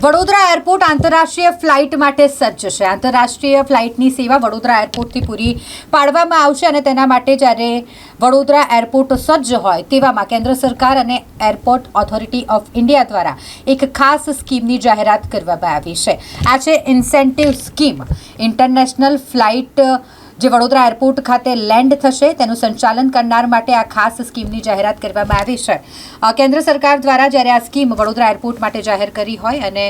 Vadodara airport આંતરરાષ્ટ્રીય flight માટે સજ્જ છે. આંતરરાષ્ટ્રીય ફ્લાઇટની સેવા વડોદરા એરપોર્ટથી પૂરી પાડવામાં આવશે અને તેના માટે જ્યારે વડોદરા એરપોર્ટ સજ્જ હોય તેવામાં કેન્દ્ર સરકાર અને એરપોર્ટ ઓથોરિટી ઓફ ઇન્ડિયા દ્વારા એક ખાસ સ્કીમની જાહેરાત કરવામાં આવી છે. આ છે ઇન્સેન્ટિવ સ્કીમ. ઇન્ટરનેશનલ ફ્લાઇટ જે વડોદરા એરપોર્ટ ખાતે લેન્ડ થશે, તેનું સંચાલન કરનાર માટે આ ખાસ સ્કીમની જાહેરાત કરવામાં આવી છે. કેન્દ્ર સરકાર દ્વારા જ્યારે આ સ્કીમ વડોદરા એરપોર્ટ માટે જાહેર કરી હોય અને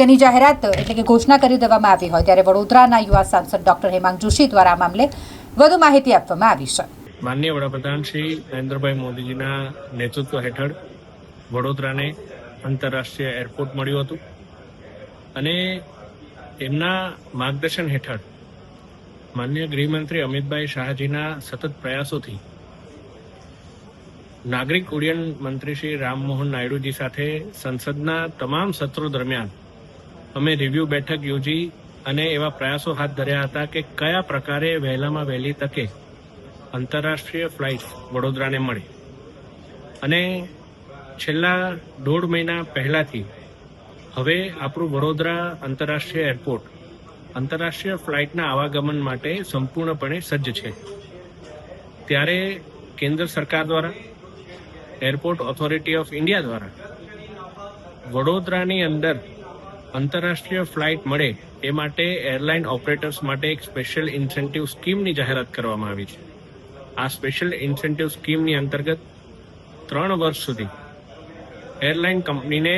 તેની જાહેરાત, એટલે કે ઘોષણા કરી દેવામાં આવી હોય, ત્યારે વડોદરાના યુવા સાંસદ ડોક્ટર હેમાંગ જોશી દ્વારા આ મામલે વધુ માહિતી આપવામાં આવી છે. માનનીય વડાપ્રધાન શ્રી નરેન્દ્રભાઈ મોદીજીના નેતૃત્વ હેઠળ વડોદરાને આંતરરાષ્ટ્રીય એરપોર્ટ મળ્યું હતું. અને એમના માર્ગદર્શન હેઠળ માનનીય ગૃહમંત્રી અમિતભાઈ શાહજીના સતત પ્રયાસોથી નાગરિક ઉડ્ડયન મંત્રી શ્રી રામમોહન નાયડુજી સાથે સંસદના તમામ સત્રો દરમિયાન અમે રિવ્યુ બેઠક યોજી અને એવા પ્રયાસો હાથ ધર્યા હતા કે કયા પ્રકારે વહેલામાં વહેલી તકે આંતરરાષ્ટ્રીય ફ્લાઇટ વડોદરાને મળે. અને છેલ્લા દોઢ મહિના પહેલાથી હવે આપણું વડોદરા આંતરરાષ્ટ્રીય એરપોર્ટ આંતરરાષ્ટ્રીય ફ્લાઇટના આવાગમન માટે સંપૂર્ણપણે સજ્જ છે. ત્યારે કેન્દ્ર સરકાર દ્વારા, એરપોર્ટ ઓથોરિટી ઓફ ઇન્ડિયા દ્વારા વડોદરાની અંદર આંતરરાષ્ટ્રીય ફ્લાઇટ મળે એ માટે એરલાઇન ઓપરેટર્સ માટે એક સ્પેશિયલ ઇન્સેન્ટિવ સ્કીમની જાહેરાત કરવામાં આવી છે. આ સ્પેશિયલ ઇન્સેન્ટિવ સ્કીમની અંતર્ગત ત્રણ વર્ષ સુધી એરલાઇન કંપનીને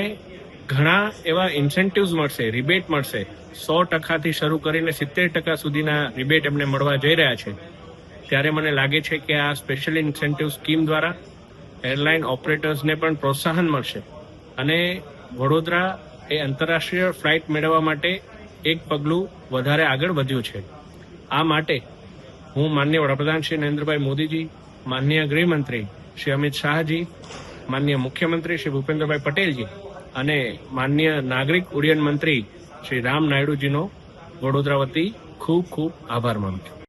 ઘણા એવા ઇન્સેન્ટિવ્સ મળશે રિબેટ મળશે. સો ટકાથી શરૂ કરીને સિત્તેર ટકા સુધીના રિબેટ એમને મળવા જઈ રહ્યા છે. ત્યારે મને લાગે છે કે આ સ્પેશિયલ ઇન્સેન્ટિવ સ્કીમ દ્વારા એરલાઇન ઓપરેટર્સને પણ પ્રોત્સાહન મળશે. અને વડોદરા એ આંતરરાષ્ટ્રીય ફ્લાઇટ મેળવવા માટે એક પગલું વધારે આગળ વધ્યું છે. આ માટે હું માન્ય વડાપ્રધાન શ્રી નરેન્દ્રભાઈ મોદીજી માનનીય ગૃહમંત્રી શ્રી અમિત શાહજી માનનીય મુખ્યમંત્રી શ્રી ભૂપેન્દ્રભાઈ પટેલજી અને માનનીય નાગરિક ઉડ્ડયન મંત્રી શ્રી રામ નાયડુજીનો વડોદરા વતી ખૂબ ખૂબ આભાર માનું છું